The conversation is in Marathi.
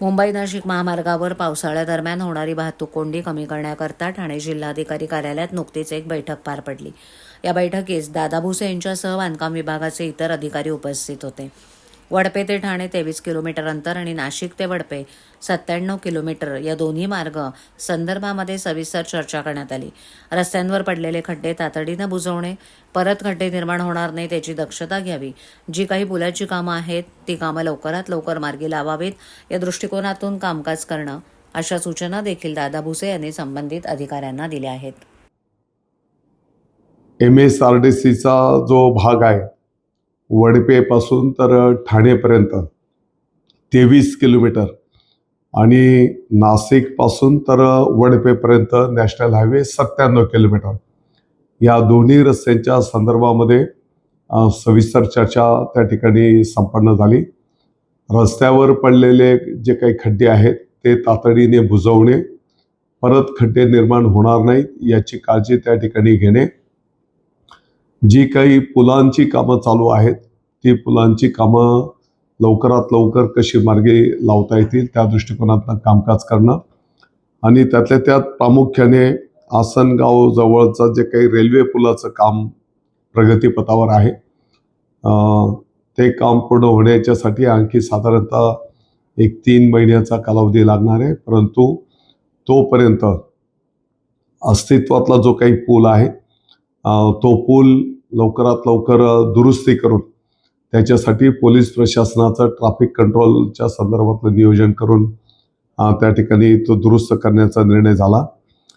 मुंबई नाशिक महामार्गावर पावसाळ्यादरम्यान होणारी वाहतूक कोंडी कमी करण्याकरता ठाणे जिल्हाधिकारी कार्यालयात नुकतीच एक बैठक पार पडली. या बैठकीस दादा भुसे यांच्यासह बांधकाम विभागाचे इतर अधिकारी उपस्थित होते. वडपे ते ठाणे तेवीस किलोमीटर अंतर आणि नाशिक ते वडपे सत्त्याण्णव किलोमीटर या दोन्ही मार्ग संदर्भामध्ये सविस्तर चर्चा करण्यात आली. रस्त्यांवर पडलेले खड्डे तातडीनं बुजवणे परत खड्डे निर्माण होणार नाही त्याची दक्षता घ्यावी. जी काही पुलाची कामं आहेत ती कामं लवकरात लवकर मार्गी लावावीत या दृष्टिकोनातून कामकाज करणं अशा सूचना देखील दादा भुसे यांनी संबंधित अधिकाऱ्यांना दिल्या आहेत. एम एस आर डी सीचा जो भाग आहे वडपेपासून तर ठाणेपर्यंत. तेवीस किलोमीटर. आणि नाशिकपासून तर वडपेपर्यंत नॅशनल हायवे सत्त्याण्णव किलोमीटर. या दोन्ही रस्त्यांच्या संदर्भामध्ये सविस्तर चर्चा त्या ठिकाणी संपन्न झाली. रस्त्यावर पडलेले जे काही खड्डे आहेत ते तातडीने बुजवणे परत खड्डे निर्माण होणार नाहीत याची काळजी त्या ठिकाणी घेणे जी काही पुलांची कामं चालू आहेत ती पुलांची कामं लवकरात लवकर कशी मार्गे लावता येतील त्या दृष्टिकोनातनं कामकाज करणं. आणि त्यातल्या त्यात प्रामुख्याने आसनगाव जवळचं जे काही रेल्वे पुलाचं काम प्रगतीपथावर आहे ते काम पूर्ण होण्याच्यासाठी आणखी साधारणतः एक तीन महिन्याचा कालावधी लागणार आहे. परंतु तोपर्यंत अस्तित्वातला जो काही पूल आहे तो पूल लवकरात लवकर दुरुस्ती करून त्याच्यासाठी पोलीस प्रशासनाचं ट्रॅफिक कंट्रोलच्या संदर्भातलं नियोजन करून त्या ठिकाणी तो दुरुस्त करण्याचा निर्णय झाला.